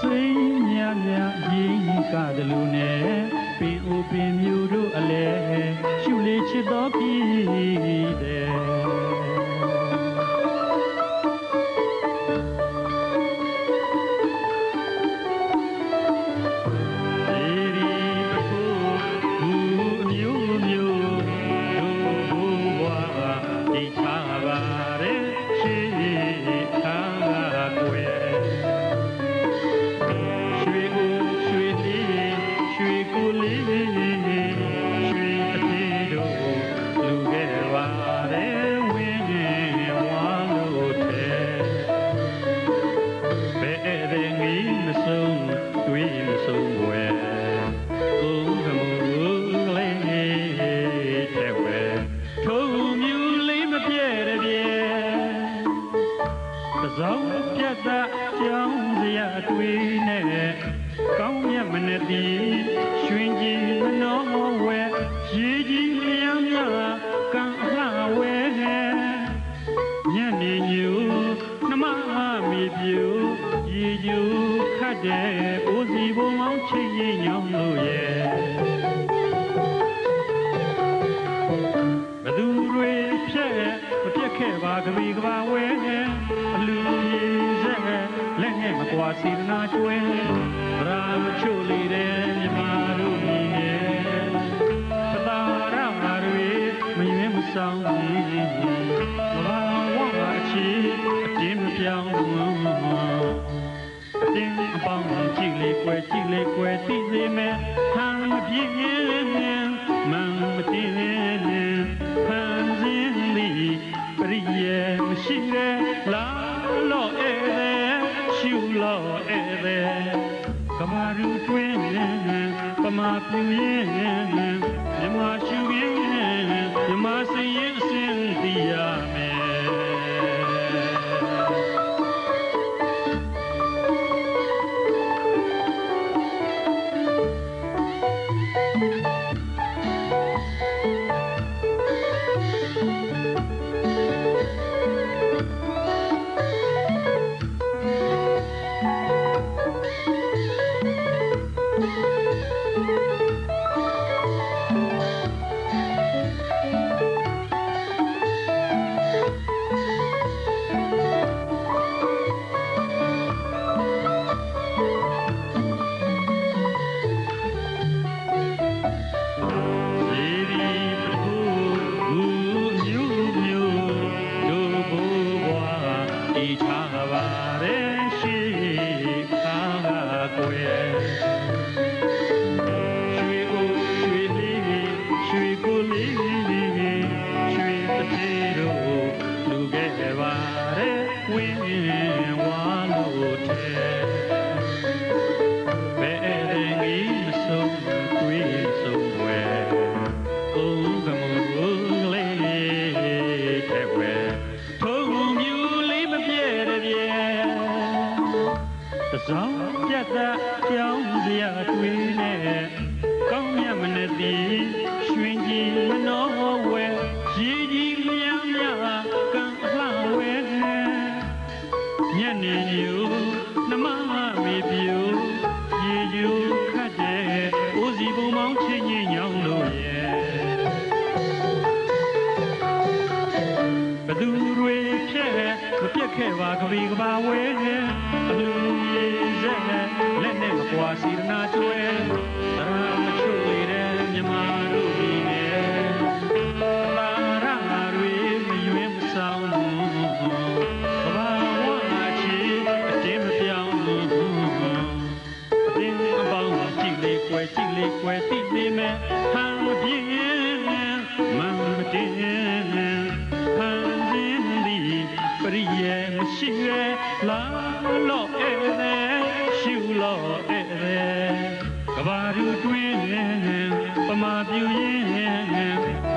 စိတ်မြမြရင်းကတလူနဲ့ပင်အိုပင်မြူတို့အလဲရှုလေးချစ်တော်ပြည်တဲ့ င်းပြတ်တာကြောင်းစရာတွေးနဲ့ကောင်းမြတ်မနဲ့တီရွှင်ကြည်မနောဝဲရေကြီးလျမ်းများကံအလှဝဲညနေညူနှမမီပြူရေကျူခတ်တဲ့အိုးစီဘုံအောင်ချိတ်ရင်ညောင်းလို့ရဲ့ နဲ့မကွာစီနာကျွဲဗရာမချို့လေတဲ့မြမတို့မြင်ရဲ့ပတာရမာတွေမယွင်းမဆောင်ဘူးဘာဝဝအချီအတင်းမပြောင်းဘူးအတင်းအပေါင်းကြည့်လေကွယ်ကြည့်လေကွယ်သိစေမယ်ဟန်မပြည့်ရင်မန်မတင်းဟန်စင်းသည်ပရိယေမရှိတဲ့လာလော့ ကမာရူတွင်ပမာပြူရင်မြမရှူရင်မြမစရင်အစင်ဒီရ ဤချ စောင်းပြတ်တာကြောင်းစရာတွေးနဲ့ကောင်းမြတ်မနဲ့တီရွှင်ကြည်မနောဝဲရေကြီးလျမ်းများကံအလှဝဲညနေညူနှမမေပြူရေကျူခတ်တဲ့ဦးစီပုံမောင်းချင်းညညောင်းလို့ရဲ့ဘသူတွေဖြဲ့မပြက်ခဲ့ပါကပီကဘာဝဲအလူရေစက်လ က်နဲ့မကွာစီရနာကျွဲသရမချို့လေတဲ့မြမတို့ဒီနဲ့လာရမာတွေမယွင်းမဆောင်ဘူးဘာဝအချီအတင်းမပြောင်းဘူးအတင်းအပေါင်းကြည့်လေကွယ်ကြည့်လေကွယ်သိနေမယ်ဟန်မပြင်းမန်မတင်းဟန်စင်းသည်ပရိယေမရှိရဲလာလော့ ကဘာရူတွင်ပမာပြူရင်